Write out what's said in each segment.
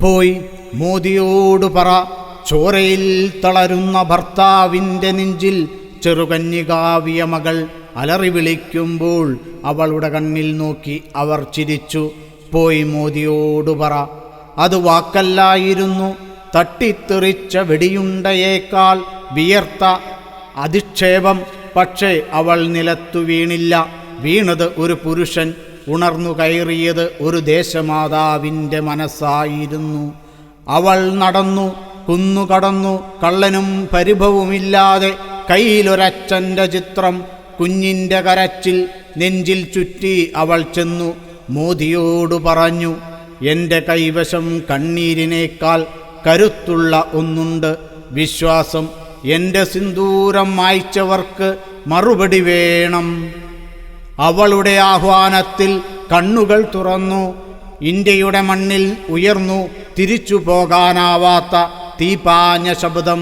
പോയി മോദിയോട് പറ. ചോരയിൽ തളരുന്ന ഭർത്താവിന്റെ നെഞ്ചിൽ ചെറുകന്യകാവിയ മകൾ അലറി വിളിക്കുമ്പോൾ അവളുടെ കണ്ണിൽ നോക്കി അവർ ചിരിച്ചു. പോയി മോദിയോട് പറ. അത് വാക്കല്ലായിരുന്നു. തട്ടിത്തെറിച്ച വെടിയുണ്ടയേക്കാൾ വിയർത്ത അധിക്ഷേപം. പക്ഷേ അവൾ നിലത്തു വീണില്ല. വീണത് ഒരു പുരുഷൻ. ഉണർന്നു കയറിയത് ഒരു ദേശമാതാവിന്റെ മനസ്സായിരുന്നു. അവൾ നടന്നു കുന്നുകടന്നു കള്ളനും പരിഭവുമില്ലാതെ കയ്യിലൊരച്ഛന്റെ ചിത്രം കുഞ്ഞിന്റെ കരച്ചിൽ നെഞ്ചിൽ ചുറ്റി അവൾ ചെന്നു മോദിയോടു പറഞ്ഞു എന്റെ കൈവശം കണ്ണീരിനേക്കാൾ കരുത്തുള്ള ഒന്നുണ്ട്. വിശ്വാസം എന്റെ സിന്ദൂരം മായ്ച്ചവർക്ക് മറുപടി വേണം. അവളുടെ ആഹ്വാനത്തിൽ കണ്ണുകൾ തുറന്നു ഇന്ത്യയുടെ മണ്ണിൽ ഉയർന്നു തിരിച്ചു പോകാനാവാത്ത തീപാഞ്ഞ ശബ്ദം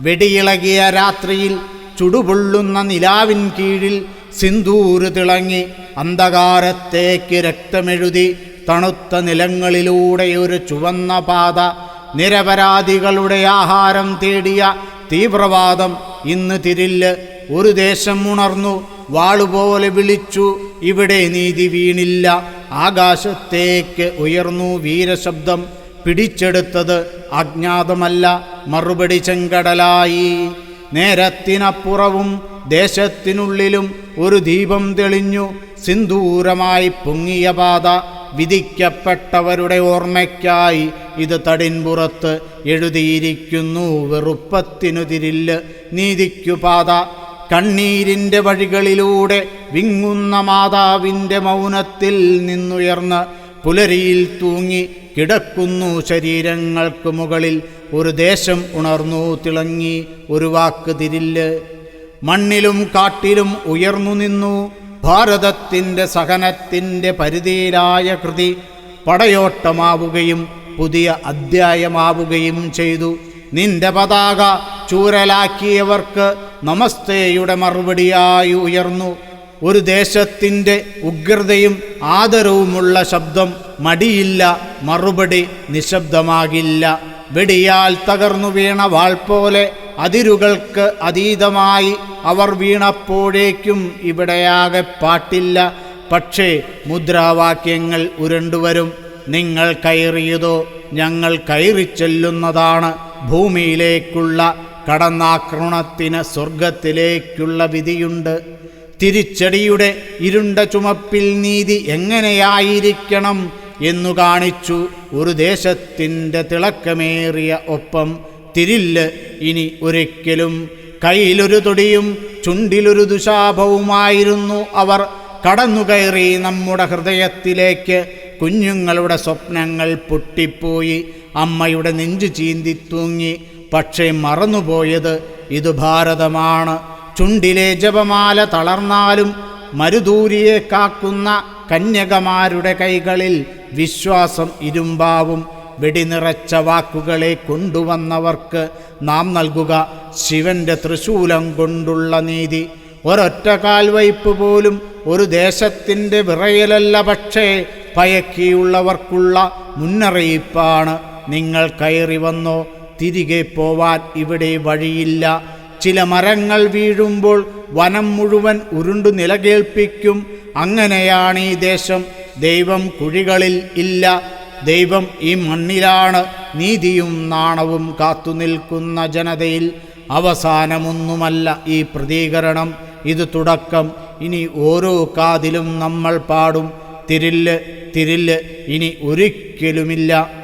വെടിയിളകിയ രാത്രിയിൽ ചുടുപൊള്ളുന്ന നിലാവിൻ കീഴിൽ സിന്ദൂര് തിളങ്ങി അന്ധകാരത്തേക്ക് രക്തമെഴുതി തണുത്ത നിലങ്ങളിലൂടെ ഒരു ചുവന്ന പാത നിരപരാധികളുടെ ആഹാരം തേടിയ തീവ്രവാദം ഇന്ന് തിരില്ല് ഒരു ദേശം ഉണർന്നു വാളുപോലെ വിളിച്ചു ഇവിടെ നീതി വീണില്ല. ആകാശത്തേക്ക് ഉയർന്നു വീരശബ്ദം പിടിച്ചെടുത്തത് അജ്ഞാതമല്ല മറുപടി ചെങ്കടലായി. നേരത്തിനപ്പുറവും ദേശത്തിനുള്ളിലും ഒരു ദീപം തെളിഞ്ഞു സിന്ദൂരമായി പൊങ്ങിയ പാത വിധിക്കപ്പെട്ടവരുടെ ഓർമ്മയ്ക്കായി ഇത് തടിൻപുറത്ത് എഴുതിയിരിക്കുന്നു. വെറുപ്പത്തിനു തിരില്ല് നീതിക്കു പാത കണ്ണീരിന്റെ വഴികളിലൂടെ വിങ്ങുന്ന മാതാവിന്റെ മൗനത്തിൽ നിന്നുയർന്ന് പുലരിയിൽ തൂങ്ങി കിടക്കുന്നു ശരീരങ്ങൾക്ക് മുകളിൽ. ഒരു ദേശം ഉണർന്നു തിളങ്ങി ഒരു വാക്ക് തിരില്ല് മണ്ണിലും കാട്ടിലും ഉയർന്നു നിന്നു. ഭാരതത്തിന്റെ സഹനത്തിന്റെ പരിധിയിലായ കൃതി പടയോട്ടമാവുകയും പുതിയ അധ്യായമാവുകയും ചെയ്തു. നിന്റെ പതാക ചൂരലാക്കിയവർക്ക് നമസ്തേയുടെ മറുപടിയായി ഉയർന്നു. ഒരു ദേശത്തിന്റെ ഉഗ്രതയും ആദരവുമുള്ള ശബ്ദം മടിയില്ല മറുപടി നിശബ്ദമാകില്ല. വെടിയാൽ തകർന്നു വീണ വാൾ പോലെ അതിരുകൾക്ക് അതീതമായി അവർ വീണപ്പോഴേക്കും ഇവിടെയാകെ പാട്ടില്ല. പക്ഷേ മുദ്രാവാക്യങ്ങൾ ഉരുണ്ടുവരും. നിങ്ങൾ കയറിയതോ ഞങ്ങൾ കയറി ചെല്ലുന്നതാണ് ഭൂമിയിലേക്കുള്ള കടന്നാക്രമണത്തിന് സ്വർഗത്തിലേക്കുള്ള വിധിയുണ്ട്. തിരിച്ചടിയുടെ ഇരുണ്ട ചുമപ്പിൽ നീതി എങ്ങനെയായിരിക്കണം എന്നു കാണിച്ചു ഒരു ദേശത്തിന്റെ തിളക്കമേറിയ ഒപ്പം തിരില്ല് ഇനി ഒരിക്കലും. കയ്യിലൊരു തൊടിയും ചുണ്ടിലൊരു ദുശാപവുമായിരുന്നു അവർ. കടന്നുകയറി നമ്മുടെ ഹൃദയത്തിലേക്ക് കുഞ്ഞുങ്ങളുടെ സ്വപ്നങ്ങൾ പൊട്ടിപ്പോയി. അമ്മയുടെ നെഞ്ചു ചീന്തി തൂങ്ങി. പക്ഷേ മറന്നുപോയത് ഇത് ഭാരതമാണ്. ചുണ്ടിലെ ജപമാല തളർന്നാലും മരുദൂരിയെ കാക്കുന്ന കന്യകമാരുടെ കൈകളിൽ വിശ്വാസം ഇരുമ്പാവും. വെടിനിറച്ച വാക്കുകളെ കൊണ്ടുവന്നവർക്ക് നാം നൽകുക ശിവന്റെ തൃശൂലം കൊണ്ടുള്ള നീതി. ഒരൊറ്റ കാൽവയ്പ് പോലും ഒരു ദേശത്തിന്റെ വിറയലല്ല പക്ഷേ പയക്കിയുള്ളവർക്കുള്ള മുന്നറിയിപ്പാണ്. നിങ്ങൾ കയറി വന്നോ തിരികെ പോവാൻ ഇവിടെ വഴിയില്ല. ചില മരങ്ങൾ വീഴുമ്പോൾ വനം മുഴുവൻ ഉരുണ്ടു നിലകേൽപ്പിക്കും അങ്ങനെയാണ് ഈ ദേശം. ദൈവം കുഴികളിൽ ഇല്ല. ദൈവം ഈ മണ്ണിലാണ് നീതിയും നാണവും കാത്തുനിൽക്കുന്ന ജനതയിൽ അവസാനമൊന്നുമല്ല ഈ പ്രതികരണം. ഇത് തുടക്കം. ഇനി ഓരോ കാതിലും നമ്മൾ പാടും. തിരില്ല് തിരില്ല് ഇനി ഒരിക്കലുമില്ല.